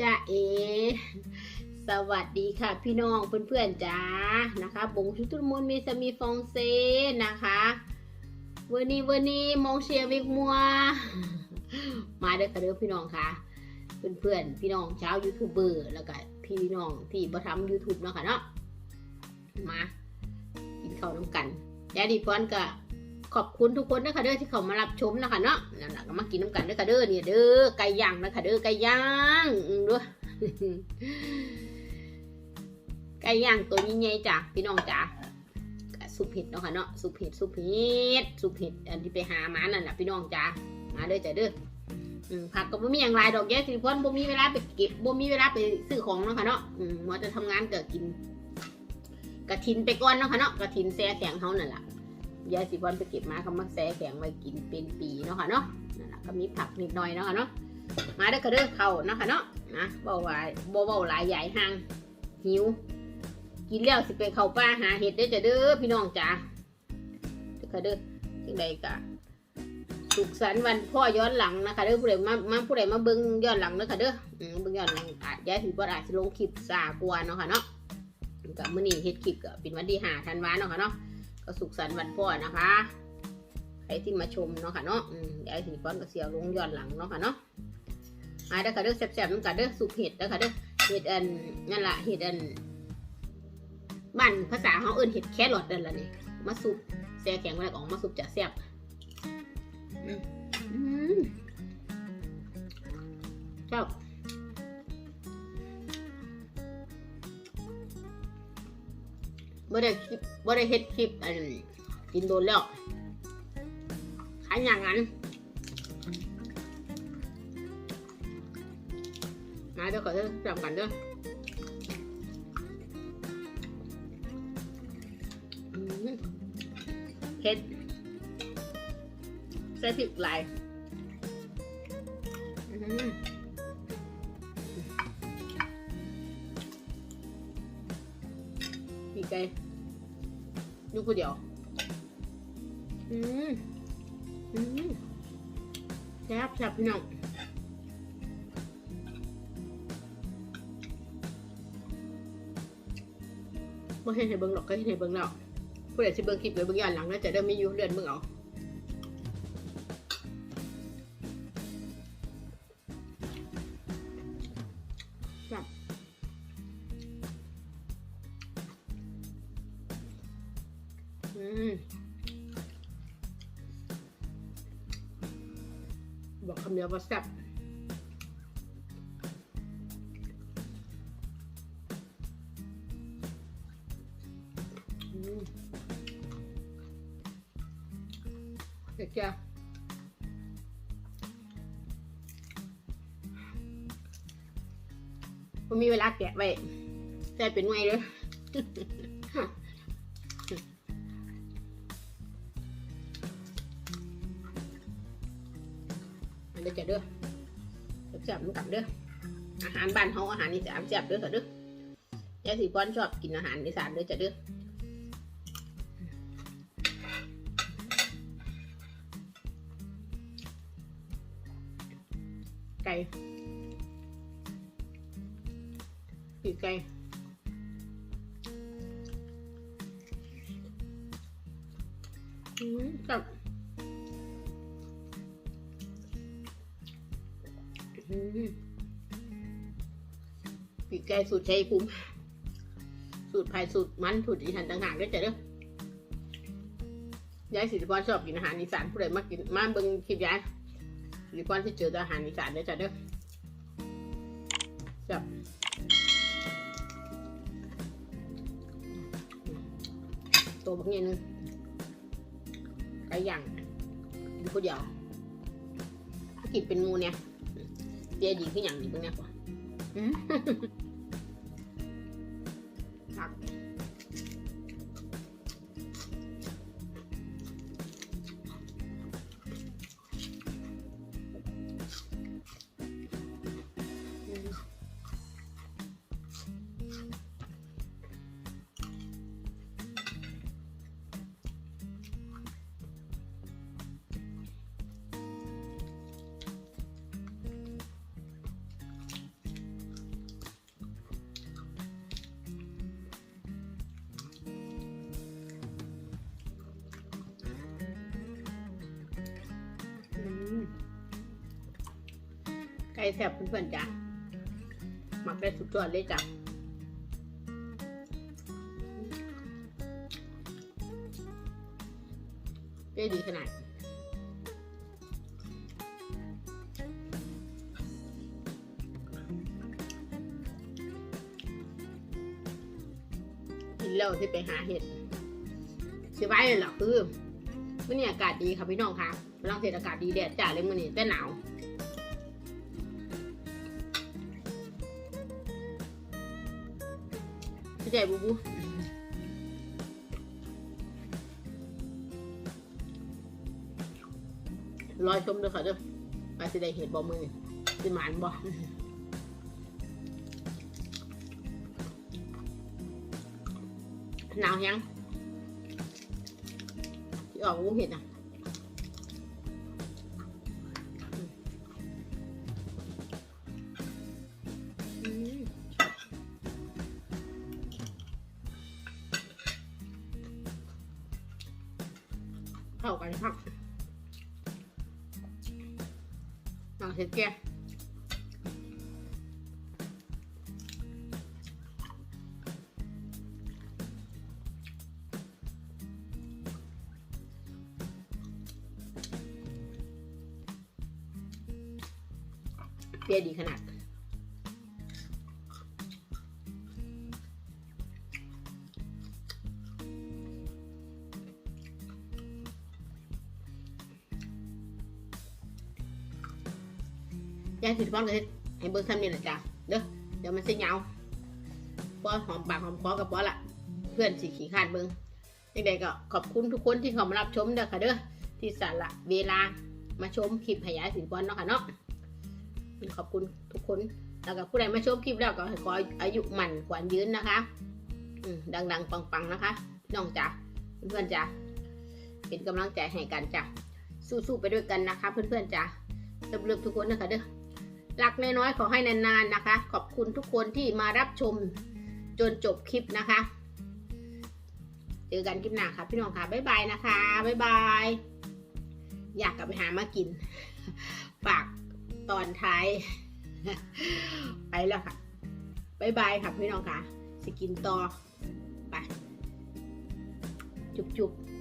จ้าเอ สวัสดีค่ะพี่น้องเพื่อนๆจ้านะคะบงชุตุลมุนมีสมีฟองเซนะคะวันนี้วันนี้มองเชียร์วิกมัว มาเด้อค่ะเด้อพี่น้องค่ะ เพื่อนๆพี่น้องชาวยูทูบเบอร์แล้วก็พี่น้องที่บ่ทำยูทูบเนาะค่ะเนาะมากินข้าวน้ำกันยายดีพรก็ ขอบคุณทุกคนนะคะเด้อที่เขามารับชมนะคะเนาะนั่นแหละก็มากินน้ำกันเด้อค่ะเด้อเนี่ยเด้อไก่ย่างนะคะเด้อไก่ย่างด้วยไก่ย่างตัวนี้ไงจ้ะพี่น้องจ้ะสุปเห็ดเนาะค่ะเนาะสุปเห็ดสุปเห็ดสุปเห็ดอันที่ไปหามานั่นแหละพี่น้องจ้ะมาเด้อจ้ะเด้อผักก็บ่มีอย่างไรดอกแย่สิริพรบ่มีเวลาไปเก็บบ่มีเวลาไปซื้อของเนาะค่ะเนาะมัวจะทำงานเกิดกินกระถินไปก่อนเนาะค่ะเนาะกระถินแซ่แข็งเฮานั่นแหละ ยายสิพรไปเก็บมาเขามาแซ่แข็งไว้กินเป็นปีเนาะค่ะเนาะนั่นแหละก็มีผักนิดหน่อยเนาะค่ะเนาะมาเด้อค่ะเด้อเขาเนาะค่ะเนาะนะบ่ว่าบ่เว้าหลายใหญ่ห่างหิว กินแล้วสิไปเข้าป่าหาเห็ดเด้จะเด้อพี่น้องจ้าเด้อค่ะเด้อจังใดกะสุขสันต์วันพ่อย้อนหลังนะคะเด้อผู้ใดมามาผู้ใดมาเบิ่งย้อนหลังเด้อค่ะเด้อเบิ่งย้อนหลังอาจยายถือว่าอาจจะลงคลิปสากว่าเนาะค่ะเนาะกับมื้อนี้เฮ็ดคลิปก็เป็นวันที่5ธันวาเนาะค่ะเนาะ ก็สุขสันต์วันพ่อนะคะ ใครที่มาชมเนาะค่ะเนาะอืมยายถือป้อนก็เสียลงย้อนหลังเนาะค่ะเนาะมาเด้อค่ะเด้อแซ่บๆนำกันเด้อสุกเห็ดเด้อค่ะเด้อเห็ดอันนั่นละเห็ดอันบ้านภาษาเขาเอิ้นเห็ดแครอทนั่นแหละนี่มาซุปแซ่แข็งไว้แล้วออกมาซุปจะแซ่บอืมชอบ บ่ได้คลิปบ่ได้เฮ็ดคลิปอันกินโดนแล้วขายอย่างนั้นมาเดี๋ยวขอจะจำกันเด้อเผ็ดใส่พริกหลายอื มพี่ไก่ดูกูเดียว อืมอืมแซ่บแซ่บพี่น้องไม่เห็นให้เบิ่งหรอกก็เห็นให้เบิ่งแล้วผู้ใดสิเบิ่งคลิปหรือเบิ่งย้อนหลังน่าจะได้ไม่อยู่เรื่อนเบิ่งเอา บอกคำเดียวว่าแซ่บเด็กจ้ะผมมีเวลาแกะไว้แต่เป็นไงเลย ด้อจ้ะเด้อแซ่บๆมันกลับเด้ออาหารบ้านเฮาอาหารอีสานแซ่บเด้อค่ะเด้อยายสีป้อนชอบกินอาหารอีสานเด้อจ้ะเด้อไก่ปีกไก่อืมกับ อืมปีกไก่สูตรชัยภูมิสูตรภายสูตรมันสูตรอีสานต่างหากด้วยจ้ะเด้อยายสิริพรชอบกินอาหารอีสานผู้ใดมากินมาเบิ่งคลิปยายหรือก้อนที่เจออาหารอีสานเด้อจ้ะเด้อจับตัวบักเงี้ยนึงไก่ย่างอยู่คนเดียวกินเป็นงูเนี่ย เดี๋ยวดีขึ้นอย่างนี้เพิ่งเนี่ยกว่าอืมผัก แซ่บเพื่อนๆจ้ะหมักได้สุดยอดเลยจ้ะได้ดีขนาดกินแล้วที่ไปหาเห็ดสิไว้เลยหรอคือมื่อนี้อากาศดีค่ะพี่น้องค่ะพลังเศษอากาศดีแดดจ้าเลยมื่อนี้แต่หนาว เข้าใจบูบูรอชมด้วยค่ะเด้อไปสิได้เห็ดบ่มือสิหมานบ่หนาวยังที่ออกวูเห็ดอะ เข้ากันครับหนังเห็ดแกเปรี้ยดีขนาด ยายสิบ้อนเลยให้เบิ้งทำนี่แหละจ้ะเด้อเดี๋ยวมันสิเหงาพอหอมปากหอมคอกับพอละเพื่อนสิขี่ขาดเบิ้งยังไงก็ขอบคุณทุกคนที่เข้ามารับชมเด้อค่ะเด้อที่สละเวลามาชมคลิปให้ยายสิบ้อนเนาะค่ะเนาะขอบคุณทุกคนแล้วก็ผู้ใดมาชมคลิปแล้วก็ขออายุหมันขวัญยืนนะคะอืดังๆ ปังๆนะคะพี่น้องจ๋าเพื่อนๆจ๋าเป็นกำลังใจให้กันจ้ะสู้ๆไปด้วยกันนะคะ เพื่อนๆจ๋าเลิฟๆทุกคนนะคะเด้อ รักน้อยๆขอให้นานๆนะคะ ขอบคุณทุกคนที่มารับชมจนจบคลิปนะคะ เจอกันคลิปหน้าค่ะพี่น้องค่ะ บ๊ายบายนะคะ บ๊ายบาย อยากกลับไปหามากิน ฝากตอนท้าย ไปแล้วค่ะ บ๊ายบายค่ะพี่น้องค่ะ สกินต่อ ไป จุบๆ